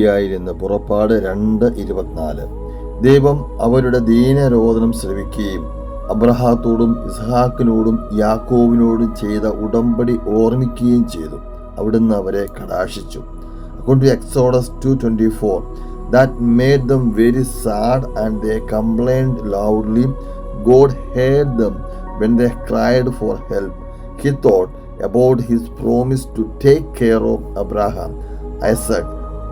ആയിരുന്നു പുറപ്പാട് രണ്ട് ഇരുപത്തിനാല്. ദൈവം അവരുടെ ദീനരോധനം ശ്രമിക്കുകയും അബ്രഹാത്തോടും ഇസ്ഹാക്കിനോടും യാക്കോവിനോടും ചെയ്ത ഉടമ്പടി ഓർമ്മിക്കുകയും ചെയ്തു. അവിടുന്ന് അവരെ കടാശിച്ചു according to Exodus two twenty four. That made them very sad and they complained loudly. God heard them when they cried for help he thought about his promise to take care of Abraham, Isaac,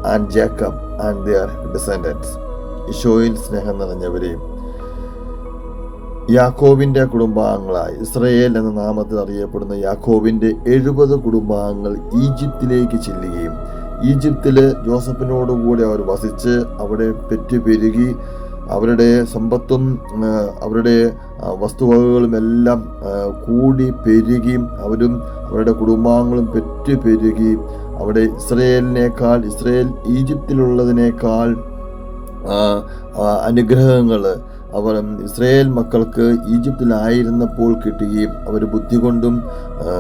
and Jacob and their descendants. ഈശോയിൽ സ്നേഹം നിറഞ്ഞവരെയും യാക്കോവിന്റെ കുടുംബാംഗങ്ങളായി Israel എന്ന നാമത്തിൽ അറിയപ്പെടുന്ന യാക്കോവിന്റെ എഴുപത് കുടുംബാംഗങ്ങൾ ഈജിപ്തിലേക്ക് ചെല്ലുകയും ഈജിപ്തിൽ ജോസഫിനോടുകൂടി അവർ വസിച്ച് അവിടെ പെറ്റുപെരുകി അവരുടെ സമ്പത്തും അവരുടെ വസ്തുവകകളുമെല്ലാം കൂടി പെരുകി അവരും അവരുടെ കുടുംബാംഗങ്ങളും പെറ്റു പെരുകി അവിടെ ഇസ്രയേലിനേക്കാൾ ഇസ്രയേൽ ഈജിപ്തിലുള്ളതിനേക്കാൾ അനുഗ്രഹങ്ങൾ അവർ ഇസ്രയേൽ മക്കൾക്ക് ഈജിപ്തിലായിരുന്നപ്പോൾ കിട്ടുകയും അവർ ബുദ്ധി കൊണ്ടും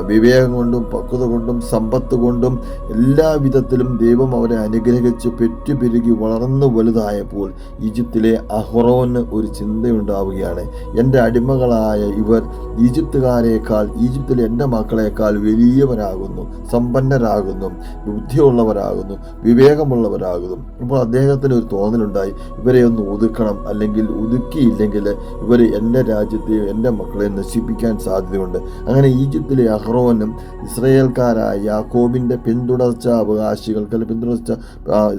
വിവേകം കൊണ്ടും പക്വത കൊണ്ടും സമ്പത്ത് കൊണ്ടും എല്ലാ വിധത്തിലും ദൈവം അവരെ അനുഗ്രഹിച്ച് പെറ്റുപെരുകി വളർന്നു വലുതായപ്പോൾ ഈജിപ്തിലെ അഹ്റോന് ഒരു ചിന്തയുണ്ടാവുകയാണ്. എന്റെ അടിമകളായ ഇവർ ഈജിപ്തുകാരേക്കാൾ ഈജിപ്തിലെ എന്റെ മക്കളെക്കാൾ വലിയവരാകുന്നു സമ്പന്നരാകുന്നു ബുദ്ധിയുള്ളവരാകുന്നു വിവേകമുള്ളവരാകുന്നു. ഇപ്പോൾ അദ്ദേഹത്തിന് ഒരു തോന്നലുണ്ടായി ഇവരെ ഒന്ന് ഒതുക്കണം അല്ലെങ്കിൽ ഒതുക്കിയില്ലെങ്കിൽ ഇവർ എന്റെ രാജ്യത്തെയും എന്റെ മക്കളെയും നശിപ്പിക്കാൻ സാധ്യതയുണ്ട്. അങ്ങനെ ഈജിപ്തിലെ അഹ്റോനും ഇസ്രയേൽക്കാരായ യാക്കോബിന്റെ പിന്തുടർച്ച അവകാശികൾക്ക് അല്ലെങ്കിൽ പിന്തുടർച്ച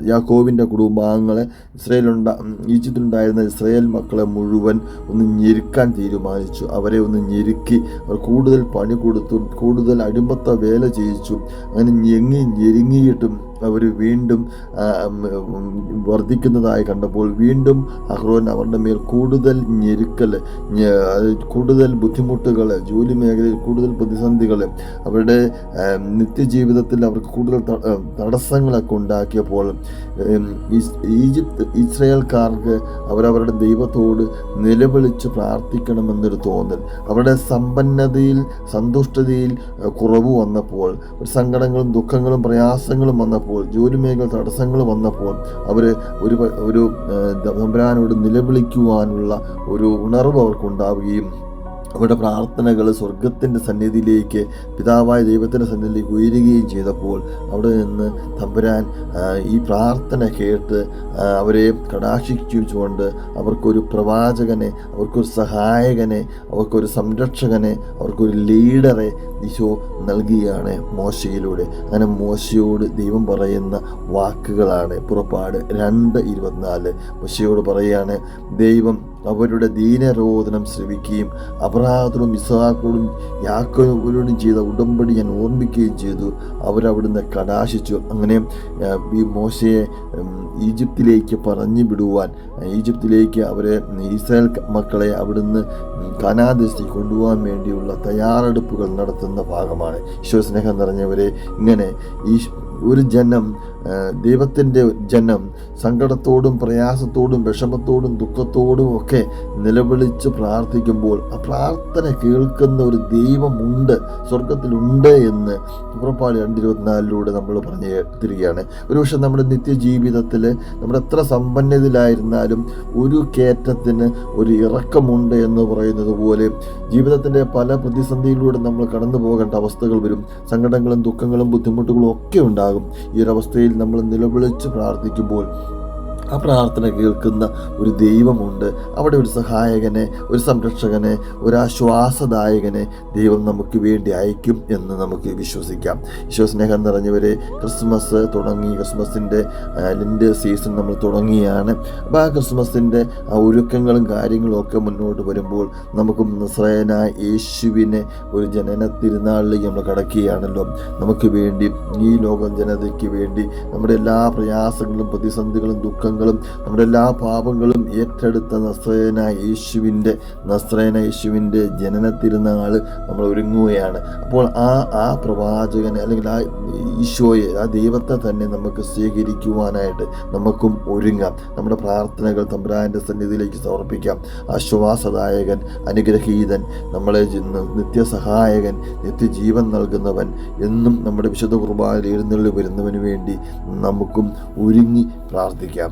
യാക്കോബിന്റെ കുടുംബാംഗങ്ങളെ ഇസ്രയേലുണ്ട ഈജിപ്തിലുണ്ടായിരുന്ന ഇസ്രയേൽ മക്കളെ മുഴുവൻ ഒന്ന് ഞെരുക്കാൻ തീരുമാനിച്ചു. അവരെ ഒന്ന് ഞെരുക്കി. അവർ കൂടുതൽ പണി കൊടുത്തു കൂടുതൽ അടിമത്ത വേല ചെയ്യിച്ചു. അങ്ങനെ ഞെങ്ങി ഞെരുങ്ങിയിട്ടും അവർ വീണ്ടും വർദ്ധിക്കുന്നതായി കണ്ടപ്പോൾ വീണ്ടും അഹ്റോൻ അവരുടെ മേൽ കൂടുതൽ ഞെരുക്കൽ കൂടുതൽ ബുദ്ധിമുട്ടുകൾ ജോലി മേഖലയിൽ കൂടുതൽ പ്രതിസന്ധികൾ അവരുടെ നിത്യജീവിതത്തിൽ അവർക്ക് കൂടുതൽ തടസ്സങ്ങളൊക്കെ ഉണ്ടാക്കിയപ്പോൾ ഈജിപ്ത് ഇസ്രയേൽക്കാർക്ക് അവരവരുടെ ദൈവത്തോട് നിലവിളിച്ച് പ്രാർത്ഥിക്കണമെന്നൊരു തോന്നൽ. അവരുടെ സമ്പന്നതയിൽ സന്തുഷ്ടതയിൽ കുറവ് വന്നപ്പോൾ സങ്കടങ്ങളും ദുഃഖങ്ങളും പ്രയാസങ്ങളും വന്നപ്പോൾ ജോലി മേഖല തടസ്സങ്ങൾ വന്നപ്പോൾ അവർ ഒരു ഒരു തമ്പുരാനോട് നിലവിളിക്കുവാനുള്ള ഒരു ഉണർവ് അവർക്കുണ്ടാവുകയും അവരുടെ പ്രാർത്ഥനകൾ സ്വർഗത്തിന്റെ സന്നിധിയിലേക്ക് പിതാവായ ദൈവത്തിന്റെ സന്നിധിയിലേക്ക് ഉയരുകയും ചെയ്തപ്പോൾ അവിടെ നിന്ന് തമ്പുരാൻ ഈ പ്രാർത്ഥന കേട്ട് അവരെ കടാക്ഷിച്ചുകൊണ്ട് അവർക്കൊരു പ്രവാചകനെ അവർക്കൊരു സഹായകനെ അവർക്കൊരു സംരക്ഷകനെ അവർക്കൊരു ലീഡറെ ഈശോ നൽകുകയാണ് മോശയിലൂടെ. അങ്ങനെ മോശയോട് ദൈവം പറയുന്ന വാക്കുകളാണ് പുറപ്പാട് രണ്ട് ഇരുപത്തിനാല്. മോശയോട് പറയുകയാണ് ദൈവം അവരുടെ ദീനരോധനം ശ്രവിക്കുകയും അബ്രാഹത്തോടും ഇസ്ഹാക്കോടും യാക്കോബിനോടും ചെയ്ത ഉടമ്പടി ഞാൻ ഓർമ്മിക്കുകയും ചെയ്തു. അവരവിടുന്ന് കടാശിച്ചു. അങ്ങനെ ഈ മോശയെ ഈജിപ്തിലേക്ക് പറഞ്ഞു വിടുവാൻ ഈജിപ്തിലേക്ക് അവരെ ഇസ്രായേൽ മക്കളെ അവിടുന്ന് കനാദേശത്തിൽ കൊണ്ടുപോകാൻ വേണ്ടിയുള്ള തയ്യാറെടുപ്പുകൾ നടത്തുന്ന ഭാഗമാണ്. ഈശോ സ്നേഹം നിറഞ്ഞവരെ ഇങ്ങനെ ഈ ഒരു ജനം ദൈവത്തിന്റെ ജനം സങ്കടത്തോടും പ്രയാസത്തോടും വിഷമത്തോടും ദുഃഖത്തോടും ഒക്കെ നിലവിളിച്ച് പ്രാർത്ഥിക്കുമ്പോൾ ആ പ്രാർത്ഥന കേൾക്കുന്ന ഒരു ദൈവമുണ്ട് സ്വർഗത്തിലുണ്ട് എന്ന് പുറപ്പാട് രണ്ട് ഇരുപത്തിനാലിലൂടെ നമ്മൾ പറഞ്ഞു തിരികെയാണ് ഒരുപക്ഷെ നമ്മുടെ നിത്യജീവിതത്തിൽ നമ്മൾ എത്ര സമ്പന്നതയിലായിരുന്നാലും ഒരു കയറ്റത്തിന് ഒരു ഇറക്കമുണ്ട് എന്ന് പറയുന്നത് പോലെ ജീവിതത്തിന്റെ പല പ്രതിസന്ധിയിലൂടെ നമ്മൾ കടന്നു പോകേണ്ട അവസ്ഥകൾ വരും. സങ്കടങ്ങളും ദുഃഖങ്ങളും ബുദ്ധിമുട്ടുകളും ഒക്കെ ഉണ്ടാകും. ഈ ഒരവസ്ഥയിൽ നമ്മൾ നിലവിളിച്ച് പ്രാർത്ഥിക്കുമ്പോൾ ആ പ്രാർത്ഥന കേൾക്കുന്ന ഒരു ദൈവമുണ്ട്. അവിടെ ഒരു സഹായകനെ ഒരു സംരക്ഷകനെ ഒരു ആശ്വാസദായകനെ ദൈവം നമുക്ക് വേണ്ടി അയക്കും എന്ന് നമുക്ക് വിശ്വസിക്കാം. ഈശോ സ്നേഹം നിറഞ്ഞവരെ ക്രിസ്മസ് തുടങ്ങി. ക്രിസ്മസിന്റെ ലിന്റെ സീസൺ നമ്മൾ തുടങ്ങിയാണ്. അപ്പോൾ ആ ക്രിസ്മസിന്റെ ആ ഒരുക്കങ്ങളും കാര്യങ്ങളും ഒക്കെ മുന്നോട്ട് വരുമ്പോൾ നമുക്ക് നിസ്രയനായ യേശുവിനെ ഒരു ജനന തിരുനാളിലേക്ക് നമ്മൾ കടക്കുകയാണല്ലോ. നമുക്ക് വേണ്ടി ഈ ലോകം ജനതയ്ക്ക് വേണ്ടി നമ്മുടെ എല്ലാ പ്രയാസങ്ങളും പ്രതിസന്ധികളും ദുഃഖങ്ങളും പാപങ്ങളും നമ്മുടെ എല്ലാ പാപങ്ങളും ഏറ്റെടുത്ത നസ്രേന യേശുവിന്റെ നസ്രേന യേശുവിന്റെ ജനന തിരുനാൾ നമ്മൾ ഒരുങ്ങുകയാണ്. അപ്പോൾ ആ ആ പ്രവാചകനെ അല്ലെങ്കിൽ ആ ഈശോയെ ആ ദൈവത്തെ തന്നെ നമുക്ക് സ്വീകരിക്കുവാനായിട്ട് നമുക്കും ഒരുങ്ങാം. നമ്മുടെ പ്രാർത്ഥനകൾ തമ്പുരാന്റെ സന്നിധിയിലേക്ക് സമർപ്പിക്കാം. ആശ്വാസദായകൻ അനുഗ്രഹീതൻ നമ്മളെ നിത്യസഹായകൻ നിത്യജീവൻ നൽകുന്നവൻ എന്നും നമ്മുടെ വിശുദ്ധ കുർബാനയിൽ എഴുന്നള്ളി വരുന്നവന് വേണ്ടി നമുക്കും ഒരുങ്ങി പ്രാർത്ഥിക്കാം.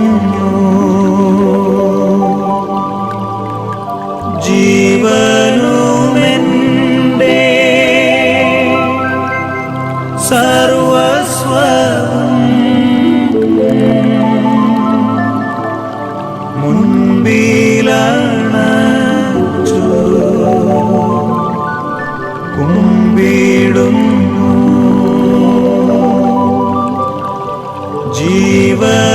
കുമ്പിലണച്ചു കുമ്പിടുന്നു. ജീവൻ